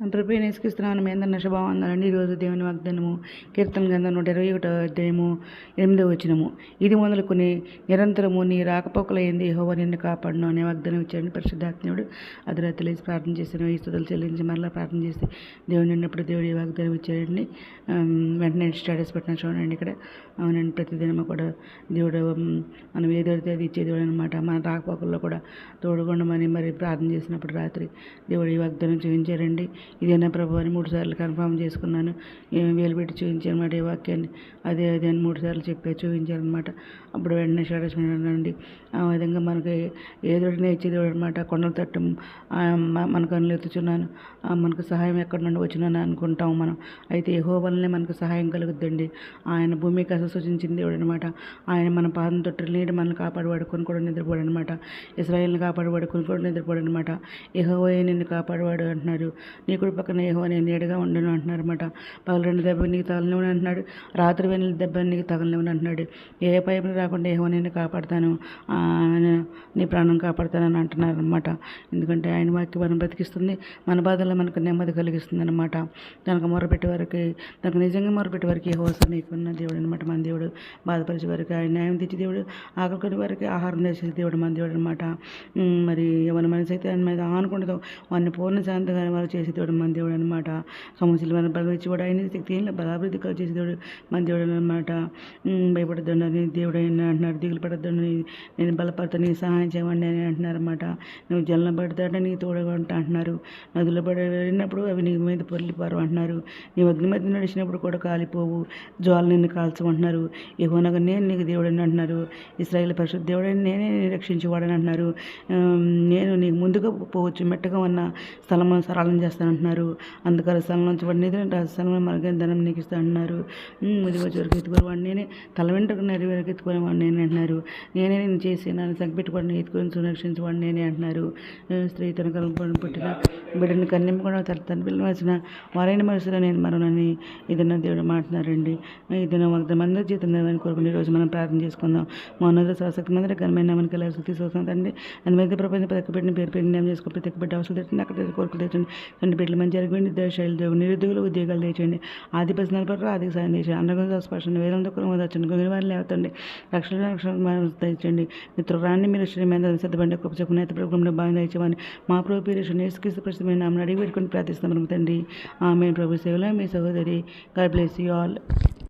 ప్రభు నేసుకిస్తున్నాను మీ అందరిన శుభం ఈరోజు దేవుని వాగ్దానము కీర్తన గంధం నూట ఇరవై ఒకటో అధ్యాయము ఎనిమిదో వచ్చినము ఇది మొదలుకొని నిరంతరము నీ రాకపోకల ఏంది హోవ నిన్ను కాపాడను అనే వాగ్దానం ఇచ్చాడని పరిశుద్ధాత్ముడు అది తెలిసి ప్రార్థన చేశాను ఈ స్థుతులు చెల్లించి మరలా ప్రార్థన చేసి దేవుని ఉన్నప్పుడు దేవుడు ఈ వాగ్దానం ఇచ్చాడండి. వెంటనే స్టేటస్ పెట్టిన చూడండి ఇక్కడ. అవునండి ప్రతిదినము కూడా దేవుడు మనం ఏదైతే అది ఇచ్చే దేవుడు అనమాట మన రాకపోకల్లో కూడా తోడుగొండమని మరి ప్రార్థన చేసినప్పుడు రాత్రి దేవుడు ఈ వాగ్దానం చూపించారండి ఇదేనా ప్రభు అని మూడు సార్లు కన్ఫర్మ్ చేసుకున్నాను. వేలు పెట్టి చూపించానమాట ఈ వాక్యాన్ని. అదే అదే అని మూడు సార్లు చెప్పే చూపించారనమాట అప్పుడు వెంటనే షడస్మండి ఆ విధంగా మనకి ఏదోటినే ఇచ్చేదేవుడు అనమాట కొండలు తట్టు మనకు అనులెత్తుచున్నాను మనకు సహాయం ఎక్కడి నుండి వచ్చిందని అనుకుంటాం మనం. అయితే ఏహో వల్లనే మనకు సహాయం కలుగుద్దండి. ఆయన భూమి కథ సూచించింది దేవుడు అనమాట ఆయన మన పాదం తొట్టి నీటి మనల్ని కాపాడువాడు కూడా నిద్రపోడు అనమాట ఇస్రాయిల్ని కాపాడువాడు కూడా నిద్రపోడు అనమాట యహోవే నిన్ను కాపాడువాడు అంటున్నారు. నీ కుడి పక్కన ఏహో నేను నీడగా ఉండను అంటున్నారు అనమాట పగలు రెండు దెబ్బలు నీకు తగలనివ్వను అంటున్నాడు. రాత్రి వెళ్ళిన దెబ్బలు నీకు తగలనివ్వను అంటున్నాడు. ఏ పైపులు రాకుండా ఏహో నేను కాపాడుతాను. నీ ప్రాణం కాపాడుతానని అంటున్నారు అనమాట ఎందుకంటే ఆయన వాక్యం మనం బ్రతికిస్తుంది. మన బాధల్లో మనకు నెమ్మది కలిగిస్తుంది అనమాట తనకు మొరపెట్టే వారికి తనకు నిజంగా మొరపెట్టే వారికి నీకు నీకున్న దేవుడు అనమాట మన దేవుడు బాధపరిచే వారికి ఆయన న్యాయం తెచ్చి దేవుడు ఆకలికొని వారికి ఆహారం తెచ్చే దేవుడు మన దేవుడు అనమాట మరి ఎవరి మనసు అయితే ఆయన మీద ఆనుకుంటుందో వారిని పూర్ణ శాంతిగా వారు చేసే దేవుడు మన దేవుడు అనమాట సమస్యలు మన బలం కూడా ఆయన శక్తి ఏం బలాభివృద్ధి కలిగి చేసే దేవుడు మన దేవుడు అనమాట భయపడద్దండి దేవుడు ఆయన అంటున్నారు దిగులు పడద్దండి నేను బలపడతా నీ సహాయం చేయమండి అని అంటున్నారు అనమాట నువ్వు జలం పడతాడంటే నీ తోడుగా ఉంటా అంటున్నారు. నదులు పడినప్పుడు అవి నీ మీద పొర్లిపారు అంటున్నారు. నీ అగ్ని మీద నడిచినప్పుడు కూడా కాలిపోవు. జ్వాలు నిన్ను కాల్చమంటున్నారు యెహోవానగా నేను నీకు దేవుడని అంటున్నారు. ఇస్రాయేల్ పరిశుద్ధ దేవుడని నేనే నిన్ను రక్షించేవాడని అంటున్నారు నేను నీకు ముందుగా పోవచ్చు. మెట్టగా ఉన్న స్థలం సరళం చేస్తానంటున్నారు. అందుకని స్థలం నుంచి వాడిని నిధులు స్థలం మనకి ధనం నీకు ఇస్తా అంటున్నారు ఉమ్, ఇది వచ్చి వరకు నేనే తల వెంటకు నెరి వరకు ఎత్తుకునేవాడు నేనే అంటున్నారు. నేనే నేను చేసి నన్ను సంకపెట్టుకోవడం ఎత్తుకొని సురక్షించేవాడు నేనే అంటున్నారు. స్త్రీ తన కలుపుకొని పుట్టిన బిడ్డని కన్యం కూడా తన తన పిల్లలు వచ్చిన వారైన మనసులో నేను మరణని ఇదన్న దేవుడు మాట్లాడారండి. ఇది ఒక మంది జీతం కోరుకుని ఈరోజు మనం ప్రార్థన చేసుకుందాం. మా ఉన్నత సరస్వతి మందిర ఘనమైన మనకి ఎలా శక్తి చూస్తుంది తండ్రి. అందుమైతే ప్రపంచం ప్రతి బిడ్డని పేరు నిర్ణయం చేసుకుని ప్రతి ఒక్క బిడ్డ అవసరం తెచ్చండి అక్కడ కోరికలు తెచ్చండి రెండు బిడ్డలు మంచి జరిగింది దేశాలు దేవుడు నిరుద్యోగులు ఉద్యోగాలు తెచ్చండి ఆది పది ఆర్థిక సాయం తెచ్చండి అన్నగొంద స్పర్శన వేలం దొక్కలు వచ్చండి గొంగళి వారిని లేవతండి. రక్షణ రక్షణ తెచ్చండి మిత్రురాన్ని మీరు శ్రీ మీద సిద్ధపడి కృప చెప్పు నేత ప్రభుత్వంలో భాగం తెచ్చమని మా ప్రభు పేరు నేసుక్రీస్తు ప్రస్తుతమైన నామని అడిగి పెట్టుకుని ప్రార్థిస్తాం తండ్రి. ఆమె ప్రభు సేవలో మీ సహోదరి. God bless you all.